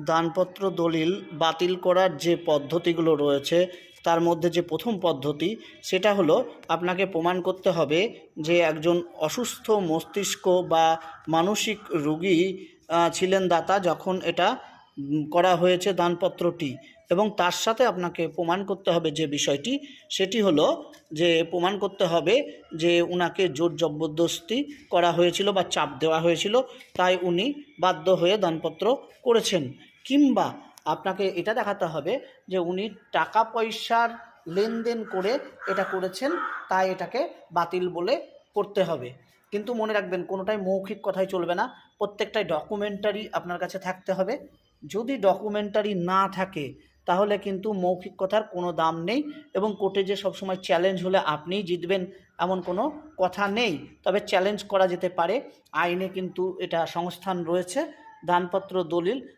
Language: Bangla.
দানপত্র দলিল বাতিল করার যে পদ্ধতিগুলো রয়েছে, তার মধ্যে যে প্রথম পদ্ধতি, সেটা হলো আপনাকে প্রমাণ করতে হবে যে একজন অসুস্থ মস্তিষ্ক বা মানসিক রুগী ছিলেন দাতা যখন এটা করা হয়েছে দানপত্রটি। এবং তার সাথে আপনাকে প্রমাণ করতে হবে যে বিষয়টি, সেটি হলো যে প্রমাণ করতে হবে যে উনাকে জোর জবরদস্তি করা হয়েছিল বা চাপ দেওয়া হয়েছিল, তাই উনি বাধ্য হয়ে দানপত্র করেছেন। কিংবা আপনাকে এটা দেখাতে হবে যে উনি টাকা পয়সার লেনদেন করে এটা করেছেন, তাই এটাকে বাতিল বলে করতে হবে। কিন্তু মনে রাখবেন, কোনোটাই মৌখিক কথাই চলবে না। প্রত্যেকটাই ডকুমেন্টারি আপনার কাছে থাকতে হবে। যদি ডকুমেন্টারি না থাকে, তাহলে কিন্তু মৌখিক কথার কোনো দাম নেই এবং কোর্টে যে সবসময় চ্যালেঞ্জ হলে আপনিই জিতবেন এমন কোনো কথা নেই। তবে চ্যালেঞ্জ করা যেতে পারে। আইনে কিন্তু এটা সংস্থান রয়েছে। দানপত্র, দলিল